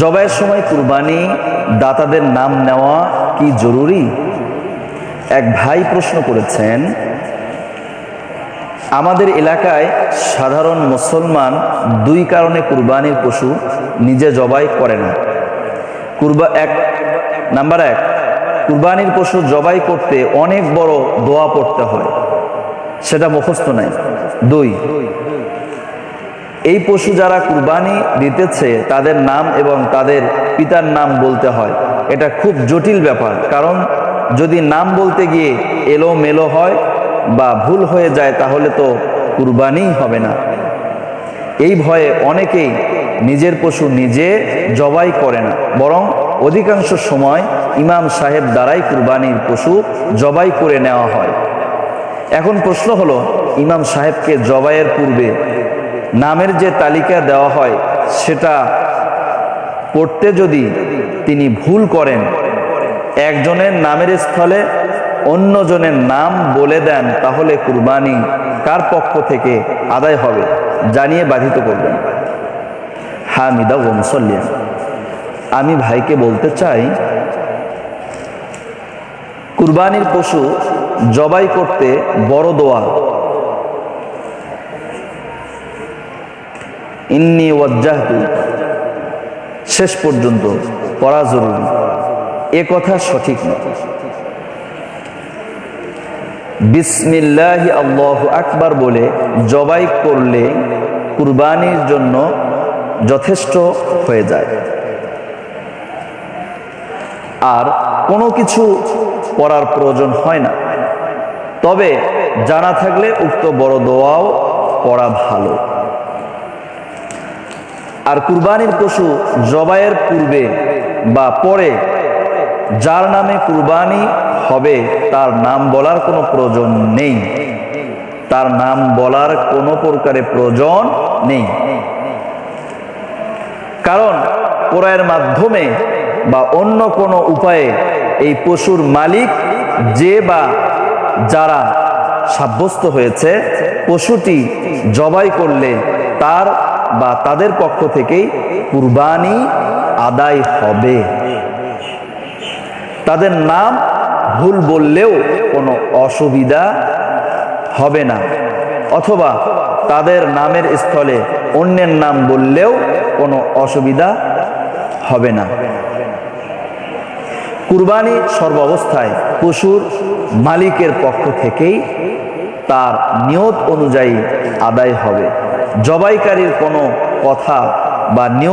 জবাইয়ের সময় কুরবানি, দাতাদের নাম নেওয়া কি জরুরি? এক ভাই প্রশ্ন করেছেন, আমাদের এলাকায় সাধারণ মুসলমান দুই কারণে কুরবানির পশু নিজে জবাই করে না। কুরবা, এক, নাম্বার এক, কুরবানির পশু জবাই করতে অনেক বড় দোয়া পড়তে হয়, সেটা মুখস্থ নাই। দুই এই পশু যারা কুরবানি দিতেছে, তাদের নাম এবং তাদের পিতার নাম বলতে হয়। এটা খুব জটিল ব্যাপার, কারণ যদি নাম বলতে গিয়ে এলো মেলো হয় বা ভুল হয়ে যায়, তাহলে তো কুরবানিই হবে না। এই ভয়ে অনেকেই নিজের পশু নিজে জবাই করে না, বরং অধিকাংশ সময় ইমাম সাহেব দ্বারাই কুরবানির পশু জবাই করে নেওয়া হয়। এখন প্রশ্ন হলো, ইমাম সাহেবকে জবাইয়ের পূর্বে নামের যে তালিকা দেওয়া হয়, সেটা পড়তে যদি তিনি ভুল করেন, একজনের নামের স্থলে অন্যজনের নাম বলে দেন, তাহলে কুরবানি কার পক্ষ থেকে আদায় হবে, জানিয়ে বাধিত করবেন। হামিদা ও মুসল্লিয়া আমি ভাইকে বলতে চাই, কুরবানির পশু জবাই করতে বড় দোয়া। ইন্নি ওয়াজ্জাহতু। শেষ পর্যন্ত পড়া জরুরি। এ কথা সঠিক নয় বিসমিল্লাহি আল্লাহ আকবার বলে জবাই করলে কুরবানির জন্য যথেষ্ট হয়ে যায়। আর কোনো কিছু পড়ার প্রয়োজন হয় না। তবে জানা থাকলে উক্ত বড় দোয়াও পড়া ভালো। আর কুরবানির পশু জবাইয়ের পূর্বে বা পরে যার নামে কুরবানি হবে, তার নাম বলার কোনো প্রয়োজন নেই। তার নাম বলার কোনো প্রকারে প্রয়োজন নেই। কারণ কোরআনের মাধ্যমে বা অন্য কোনো উপায়ে এই পশুর মালিক যে বা যারা সাব্যস্ত হয়েছে, পশুটি জবাই করলে তার বা তাদের পক্ষ থেকেই কুরবানি আদায় হবে। তাদের নাম ভুল বললেও কোনো অসুবিধা হবে না। অথবা তাদের নামের স্থলে অন্যের নাম বললেও কোনো অসুবিধা হবে না। কুরবানি সর্বাবস্থায় পশুর মালিকের পক্ষ থেকেই তার নিয়ত অনুযায়ী আদায় হবে। জবাইকারীর কোনো কথা বা নিয়ত